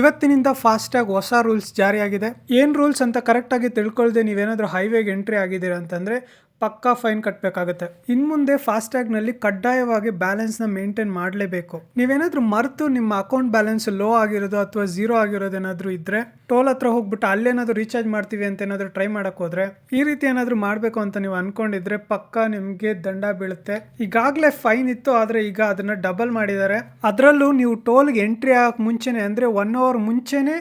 ಇವತ್ತಿನಿಂದ ಫಾಸ್ಟ್ಯಾಗ್ ಹೊಸ ರೂಲ್ಸ್ ಜಾರಿಯಾಗಿದೆ. ಏನು ರೂಲ್ಸ್ ಅಂತ ಕರೆಕ್ಟಾಗಿ ತಿಳ್ಕೊಳ್ದೆ ನೀವೇನಾದರೂ ಹೈವೇಗೆ ಎಂಟ್ರಿ ಆಗಿದ್ದೀರಾ ಅಂತಂದರೆ ಪಕ್ಕಾ ಫೈನ್ ಕಟ್ಟಬೇಕಾಗುತ್ತೆ ಇನ್ನು ಮುಂದೆ ಫಾಸ್ಟ್ಯಾಗ್ನಲ್ಲಿ ಕಡ್ಡಾಯವಾಗಿ ಬ್ಯಾಲೆನ್ಸ್ನ ಮೇಂಟೈನ್ ಮಾಡಲೇಬೇಕು. ನೀವೇನಾದರೂ ಮರೆತು ನಿಮ್ಮ ಅಕೌಂಟ್ ಬ್ಯಾಲೆನ್ಸ್ ಲೋ ಆಗಿರೋದು ಅಥವಾ ಝೀರೋ ಆಗಿರೋದು ಏನಾದರೂ ಇದ್ದರೆ ಟೋಲ್ ಹತ್ರ ಹೋಗ್ಬಿಟ್ಟು ಅಲ್ಲೇನಾದರೂ ರೀಚಾರ್ಜ್ ಮಾಡ್ತೀವಿ ಅಂತ ಏನಾದರೂ ಟ್ರೈ ಮಾಡಕ್ಕೆ ಹೋದ್ರೆ ಈ ರೀತಿ ಏನಾದರೂ ಮಾಡಬೇಕು ಅಂತ ನೀವು ಅನ್ಕೊಂಡಿದ್ರೆ ಪಕ್ಕಾ ನಿಮಗೆ ದಂಡ ಬೀಳುತ್ತೆ. ಈಗಾಗಲೇ ಫೈನ್ ಇತ್ತು, ಆದರೆ ಈಗ ಅದನ್ನ ಡಬಲ್ ಮಾಡಿದ್ದಾರೆ. ಅದರಲ್ಲೂ ನೀವು ಟೋಲ್ಗೆ ಎಂಟ್ರಿ ಆಗಕ್ಕೆ ಮುಂಚೆನೆ, ಅಂದರೆ ಒನ್ ಅವರ್ ಮುಂಚೆನೆ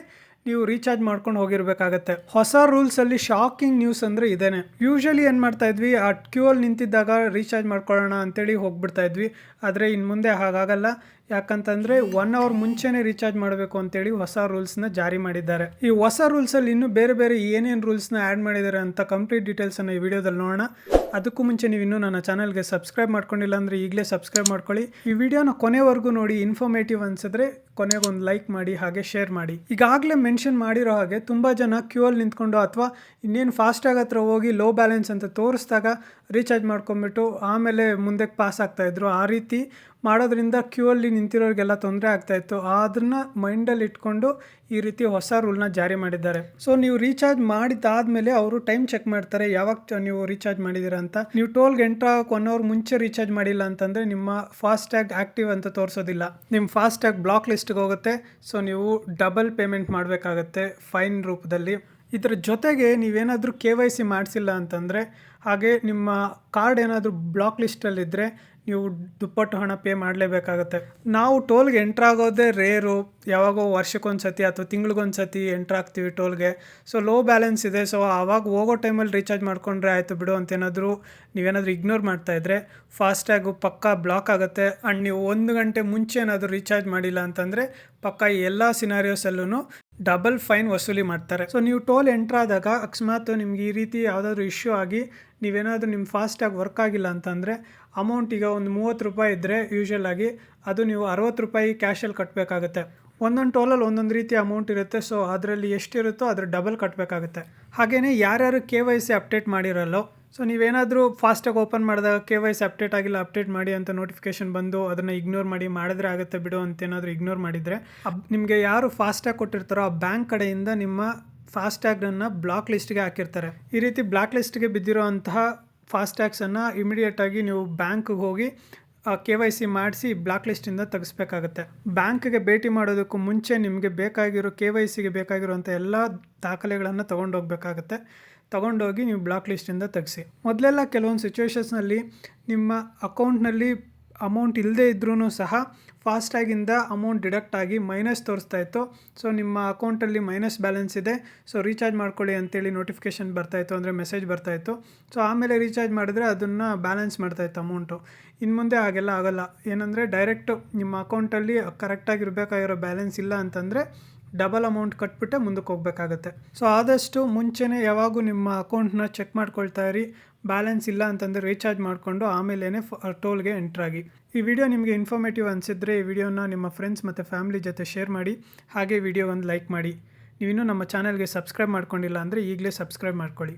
ನೀವು ರೀಚಾರ್ಜ್ ಮಾಡ್ಕೊಂಡು ಹೋಗಿರ್ಬೇಕಾಗತ್ತೆ. ಹೊಸ ರೂಲ್ಸ್ ಅಲ್ಲಿ ಶಾಕಿಂಗ್ ನ್ಯೂಸ್ ಅಂದ್ರೆ ಇದೇನೆ. ಯೂಶಲಿ ಏನ್ ಮಾಡ್ತಾ ಇದ್ವಿ, ಆ ಕ್ಯೂ ಅಲ್ಲಿ ನಿಂತಿದ್ದಾಗ ರೀಚಾರ್ಜ್ ಮಾಡ್ಕೊಳ್ಳೋಣ ಅಂತೇಳಿ ಹೋಗ್ಬಿಡ್ತಾ ಇದ್ವಿ. ಆದ್ರೆ ಇನ್ ಮುಂದೆ ಹಾಗಾಗಲ್ಲ. ಯಾಕಂತಂದ್ರೆ ಒನ್ ಅವರ್ ಮುಂಚೆನೆ ರೀಚಾರ್ಜ್ ಮಾಡಬೇಕು ಅಂತೇಳಿ ಹೊಸ ರೂಲ್ಸ್ನ ಜಾರಿ ಮಾಡಿದ್ದಾರೆ. ಈ ಹೊಸ ರೂಲ್ಸ್ ಅಲ್ಲಿ ಇನ್ನು ಬೇರೆ ಬೇರೆ ಏನೇನು ರೂಲ್ಸ್ನ ಆ್ಯಡ್ ಮಾಡಿದ್ದಾರೆ ಅಂತ ಕಂಪ್ಲೀಟ್ ಡೀಟೇಲ್ಸ್ ಅನ್ನ ಈ ವಿಡಿಯೋದಲ್ಲಿ ನೋಡೋಣ. ಅದಕ್ಕೂ ಮುಂಚೆ ನೀವು ಇನ್ನೂ ನನ್ನ ಚಾನಲ್ಗೆ ಸಬ್ಸ್ಕ್ರೈಬ್ ಮಾಡ್ಕೊಂಡಿಲ್ಲ ಅಂದ್ರೆ ಈಗಲೇ ಸಬ್ಸ್ಕ್ರೈಬ್ ಮಾಡ್ಕೊಳ್ಳಿ. ಈ ವಿಡಿಯೋನ ಕೊನೆವರೆಗೂ ನೋಡಿ ಇನ್ಫಾರ್ಮೇಟಿವ್ ಅನ್ಸಿದ್ರೆ ಕೊನೆಗೊಂದು ಲೈಕ್ ಮಾಡಿ, ಹಾಗೆ ಶೇರ್ ಮಾಡಿ. ಈಗಾಗಲೇ ಮೆನ್ಷನ್ ಮಾಡಿರೋ ಹಾಗೆ ತುಂಬ ಜನ ಕ್ಯೂ ಅಲ್ಲಿ ನಿಂತ್ಕೊಂಡು ಅಥವಾ ಇನ್ನೇನು ಫಾಸ್ಟಾಗಿ ಹತ್ರ ಹೋಗಿ ಲೋ ಬ್ಯಾಲೆನ್ಸ್ ಅಂತ ತೋರಿಸಿದಾಗ ರೀಚಾರ್ಜ್ ಮಾಡ್ಕೊಂಬಿಟ್ಟು ಆಮೇಲೆ ಮುಂದಕ್ಕೆ ಪಾಸ್ ಆಗ್ತಾ ಇದ್ರು. ಆ ರೀತಿ ಮಾಡೋದ್ರಿಂದ ಕ್ಯೂ ಅಲ್ಲಿ ನಿಂತಿರೋರಿಗೆಲ್ಲ ತೊಂದರೆ ಆಗ್ತಾಯಿತ್ತು ಅದನ್ನ ಮೈಂಡಲ್ಲಿ ಇಟ್ಕೊಂಡು ಈ ರೀತಿ ಹೊಸ ರೂಲ್ನ ಜಾರಿ ಮಾಡಿದ್ದಾರೆ. ಸೊ, ನೀವು ರೀಚಾರ್ಜ್ ಮಾಡಿದಾದ್ಮೇಲೆ ಅವರು ಟೈಮ್ ಚೆಕ್ ಮಾಡ್ತಾರೆ, ಯಾವಾಗ ನೀವು ರೀಚಾರ್ಜ್ ಮಾಡಿದ್ದೀರಾ ಅಂತ. ನೀವು ಟೋಲ್ಗೆ ಎಂಟ್ರ್ ಆಗೋಕೆ ಒನ್ ಅವರ್ ಮುಂಚೆ ರೀಚಾರ್ಜ್ ಮಾಡಿಲ್ಲ ಅಂತಂದ್ರೆ ನಿಮ್ಮ ಫಾಸ್ಟ್ಯಾಗ್ ಆಕ್ಟಿವ್ ಅಂತ ತೋರಿಸೋದಿಲ್ಲ. ನಿಮ್ಮ ಫಾಸ್ಟ್ಯಾಗ್ ಬ್ಲಾಕ್ ಲಿಸ್ಟ್ಗೆ ಹೋಗುತ್ತೆ. ಸೊ, ನೀವು ಡಬಲ್ ಪೇಮೆಂಟ್ ಮಾಡಬೇಕಾಗತ್ತೆ ಫೈನ್ ರೂಪದಲ್ಲಿ. ಇದರ ಜೊತೆಗೆ ನೀವೇನಾದರೂ ಕೆ ವೈ ಸಿ ಮಾಡಿಸಿಲ್ಲ ಅಂತಂದರೆ, ಹಾಗೆ ನಿಮ್ಮ ಕಾರ್ಡ್ ಏನಾದರೂ ಬ್ಲಾಕ್ ಲಿಸ್ಟಲ್ಲಿದ್ದರೆ ನೀವು ದುಪ್ಪಟ್ಟು ಹಣ ಪೇ ಮಾಡಲೇಬೇಕಾಗತ್ತೆ. ನಾವು ಟೋಲ್ಗೆ ಎಂಟ್ರಾಗೋದೇ ರೇರು, ಯಾವಾಗೋ ವರ್ಷಕ್ಕೊಂದು ಸತಿ ಅಥವಾ ತಿಂಗ್ಳಿಗೊಂದು ಸತಿ ಎಂಟ್ರಾಗ್ತೀವಿ ಟೋಲ್ಗೆ. ಸೊ ಲೋ ಬ್ಯಾಲೆನ್ಸ್ ಇದೆ, ಸೊ ಆವಾಗ ಹೋಗೋ ಟೈಮಲ್ಲಿ ರೀಚಾರ್ಜ್ ಮಾಡ್ಕೊಂಡ್ರೆ ಆಯಿತು ಬಿಡು ಅಂತೇನಾದರೂ ನೀವೇನಾದರೂ ಇಗ್ನೋರ್ ಮಾಡ್ತಾ ಇದ್ರೆ ಫಾಸ್ಟ್ಯಾಗು ಪಕ್ಕ ಬ್ಲಾಕ್ ಆಗುತ್ತೆ. ಆ್ಯಂಡ್ ನೀವು ಒಂದು ಗಂಟೆ ಮುಂಚೆ ಏನಾದರೂ ರೀಚಾರ್ಜ್ ಮಾಡಿಲ್ಲ ಅಂತಂದರೆ ಪಕ್ಕ ಎಲ್ಲ ಸಿನಾರಿಯೋಸಲ್ಲೂ ಡಬಲ್ ಫೈನ್ ವಸೂಲಿ ಮಾಡ್ತಾರೆ. ಸೊ ನೀವು ಟೋಲ್ ಎಂಟ್ರ್ ಆದಾಗ ಅಕಸ್ಮಾತ್ ನಿಮ್ಗೆ ಈ ರೀತಿ ಯಾವುದಾದ್ರೂ ಇಶ್ಯೂ ಆಗಿ ನೀವೇನಾದರೂ ನಿಮ್ಮ ಫಾಸ್ಟಾಗಿ ವರ್ಕ್ ಆಗಿಲ್ಲ ಅಂತಂದರೆ ಅಮೌಂಟ್ ಈಗ ಒಂದು ಮೂವತ್ತು ರೂಪಾಯಿ ಇದ್ದರೆ ಯೂಶಲ್ ಆಗಿ ಅದು ನೀವು ಅರವತ್ತು ರೂಪಾಯಿ ಕ್ಯಾಶಲ್ಲಿ ಕಟ್ಟಬೇಕಾಗುತ್ತೆ ಒಂದೊಂದು ಟೋಲಲ್ಲಿ ಒಂದೊಂದು ರೀತಿ ಅಮೌಂಟ್ ಇರುತ್ತೆ. ಸೊ ಅದರಲ್ಲಿ ಎಷ್ಟಿರುತ್ತೋ ಅದ್ರ ಡಬಲ್ ಕಟ್ಟಬೇಕಾಗುತ್ತೆ ಹಾಗೆಯೇ ಯಾರ್ಯಾರು ಕೆ ವೈ ಸಿ ಅಪ್ಡೇಟ್ ಮಾಡಿರಲ್ಲೋ ಸೊ ನೀವೇನಾದರೂ ಫಾಸ್ಟಾಗಿ ಓಪನ್ ಮಾಡಿದಾಗ ಕೆ ವೈ ಸಿ ಅಪ್ಡೇಟ್ ಆಗಿಲ್ಲ ಅಪ್ಡೇಟ್ ಮಾಡಿ ಅಂತ ನೋಟಿಫಿಕೇಶನ್ ಬಂದು ಅದನ್ನು ಇಗ್ನೋರ್ ಮಾಡಿ ಮಾಡಿದ್ರೆ ಆಗುತ್ತೆ ಬಿಡು ಅಂತ ಏನಾದರೂ ಇಗ್ನೋರ್ ಮಾಡಿದರೆ ನಿಮಗೆ ಯಾರು ಫಾಸ್ಟಾಗಿ ಕೊಟ್ಟಿರ್ತಾರೋ ಆ ಬ್ಯಾಂಕ್ ಕಡೆಯಿಂದ ನಿಮ್ಮ ಫಾಸ್ಟ್ಯಾಗನ್ನು ಬ್ಲಾಕ್ ಲಿಸ್ಟ್ಗೆ ಹಾಕಿರ್ತಾರೆ. ಈ ರೀತಿ ಬ್ಲಾಕ್ ಲಿಸ್ಟ್ಗೆ ಬಿದ್ದಿರೋಂತಹ ಫಾಸ್ಟ್ಯಾಗ್ಸನ್ನು ಇಮಿಡಿಯೇಟಾಗಿ ನೀವು ಬ್ಯಾಂಕ್ಗೆ ಹೋಗಿ ಕೆ ವೈ ಸಿ ಮಾಡಿಸಿ ಬ್ಲಾಕ್ ಲಿಸ್ಟಿಂದ ತೆಗೆಸ್ಬೇಕಾಗುತ್ತೆ. ಬ್ಯಾಂಕ್ಗೆ ಭೇಟಿ ಮಾಡೋದಕ್ಕೂ ಮುಂಚೆ ನಿಮಗೆ ಬೇಕಾಗಿರೋ ಕೆ ವೈ ಸಿಗೆ ಬೇಕಾಗಿರುವಂಥ ಎಲ್ಲ ದಾಖಲೆಗಳನ್ನು ತೊಗೊಂಡೋಗ್ಬೇಕಾಗತ್ತೆ ತೊಗೊಂಡೋಗಿ ನೀವು ಬ್ಲಾಕ್ ಲಿಸ್ಟಿಂದ ತೆಗೆಸಿ. ಮೊದಲೆಲ್ಲ ಕೆಲವೊಂದು ಸಿಚುವೇಶನ್ಸ್ನಲ್ಲಿ ನಿಮ್ಮ ಅಕೌಂಟ್ನಲ್ಲಿ ಅಮೌಂಟ್ ಇಲ್ಲದೇ ಇದ್ರೂ ಸಹ ಫಾಸ್ಟಾಗಿಂದ ಅಮೌಂಟ್ ಡಿಡಕ್ಟ್ ಆಗಿ ಮೈನಸ್ ತೋರಿಸ್ತಾ ಇತ್ತು. ಸೊ ನಿಮ್ಮ ಅಕೌಂಟಲ್ಲಿ ಮೈನಸ್ ಬ್ಯಾಲೆನ್ಸ್ ಇದೆ. ಸೊ ರೀಚಾರ್ಜ್ ಮಾಡ್ಕೊಳ್ಳಿ ಅಂತೇಳಿ ನೋಟಿಫಿಕೇಶನ್ ಬರ್ತಾಯಿತ್ತು ಅಂದರೆ ಮೆಸೇಜ್ ಬರ್ತಾಯಿತ್ತು ಸೊ ಆಮೇಲೆ ರೀಚಾರ್ಜ್ ಮಾಡಿದ್ರೆ ಅದನ್ನು ಬ್ಯಾಲೆನ್ಸ್ ಮಾಡ್ತಾಯಿತ್ತು ಅಮೌಂಟು ಇನ್ನು ಮುಂದೆ ಹಾಗೆಲ್ಲ ಆಗೋಲ್ಲ. ಏನಂದರೆ ಡೈರೆಕ್ಟು ನಿಮ್ಮ ಅಕೌಂಟಲ್ಲಿ ಕರೆಕ್ಟಾಗಿರಬೇಕಾಗಿರೋ ಬ್ಯಾಲೆನ್ಸ್ ಇಲ್ಲ ಅಂತಂದರೆ ಡಬಲ್ ಅಮೌಂಟ್ ಕಟ್ಬಿಟ್ಟೆ ಮುಂದಕ್ಕೆ ಹೋಗಬೇಕಾಗತ್ತೆ. ಸೊ ಆದಷ್ಟು ಮುಂಚೆನೇ ಯಾವಾಗೂ ನಿಮ್ಮ ಅಕೌಂಟ್ನ ಚೆಕ್ ಮಾಡ್ಕೊಳ್ತಾ ಇರಿ. ಬ್ಯಾಲೆನ್ಸ್ ಇಲ್ಲ ಅಂತಂದರೆ ರೀಚಾರ್ಜ್ ಮಾಡಿಕೊಂಡು ಆಮೇಲೇ ಟೋಲ್ಗೆ ಎಂಟ್ರಾಗಿ ಈ ವಿಡಿಯೋ ನಿಮಗೆ ಇನ್ಫಾರ್ಮೇಟಿವ್ ಅನಿಸಿದ್ರೆ ಈ ವಿಡಿಯೋನ ನಿಮ್ಮ ಫ್ರೆಂಡ್ಸ್ ಮತ್ತು ಫ್ಯಾಮಿಲಿ ಜೊತೆ ಶೇರ್ ಮಾಡಿ. ಹಾಗೆ ವಿಡಿಯೋ ಒಂದು ಲೈಕ್ ಮಾಡಿ. ನೀವಿನ್ನೂ ನಮ್ಮ ಚಾನಲ್ಗೆ ಸಬ್ಸ್ಕ್ರೈಬ್ ಮಾಡ್ಕೊಂಡಿಲ್ಲ ಅಂದರೆ ಈಗಲೇ ಸಬ್ಸ್ಕ್ರೈಬ್ ಮಾಡ್ಕೊಳ್ಳಿ.